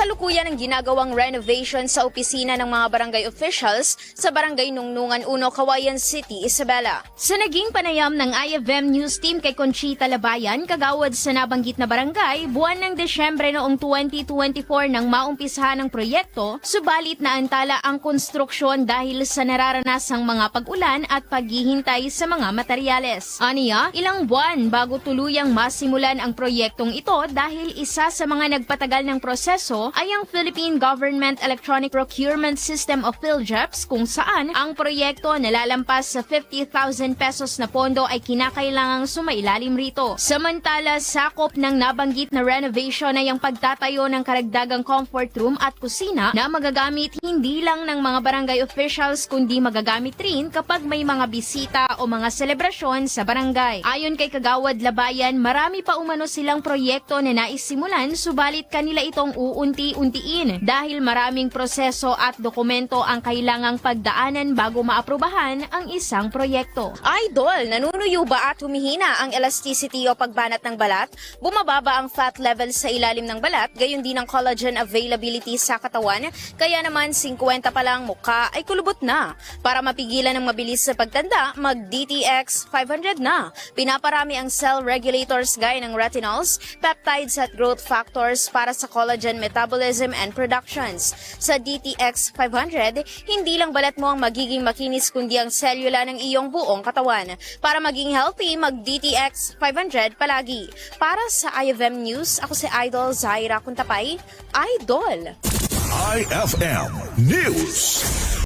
Kasalukuyan ang ginagawang renovation sa opisina ng mga barangay officials sa Barangay Nungnungan 1, Kawayan City, Isabela. Sa naging panayam ng IFM News Team kay Conchita Labayan, kagawad sa nabanggit na barangay, buwan ng Desyembre noong 2024 nang maumpisahan ang proyekto, subalit naantala ang konstruksyon dahil sa nararanasang mga pag-ulan at paghihintay sa mga materyales. Aniya, ilang buwan bago tuluyang masimulan ang proyektong ito dahil isa sa mga nagpatagal ng proseso ay ang Philippine Government Electronic Procurement System of PhilJEPS kung saan ang proyekto nalalampas sa 50,000 pesos na pondo ay kinakailangang sumailalim rito. Samantala, sakop ng nabanggit na renovation ay ang pagtatayo ng karagdagang comfort room at kusina na magagamit hindi lang ng mga barangay officials kundi magagamit rin kapag may mga bisita o mga selebrasyon sa barangay. Ayon kay Kagawad Labayan, marami pa umano silang proyekto na naisimulan subalit kanila itong uunti-untiin dahil maraming proseso at dokumento ang kailangang pagdaanan bago maaprubahan ang isang proyekto. Idol, nanunuyo ba at humihina ang elasticity o pagbanat ng balat? Bumababa ang fat level sa ilalim ng balat, gayon din ang collagen availability sa katawan, kaya naman 50 pa lang mukha ay kulubot na. Para mapigilan ang mabilis sa pagtanda, mag-DTX 500 na. Pinaparami ang cell regulators gaya ng retinols, peptides at growth factors para sa collagen metabolism and productions. Sa DTX 500, hindi lang balat mo ang magiging makinis kundi ang selula ng iyong buong katawan. Para maging healthy, mag-DTX 500 palagi. Para sa IFM News, ako si Idol Zaira Kuntapay. Idol! IFM News.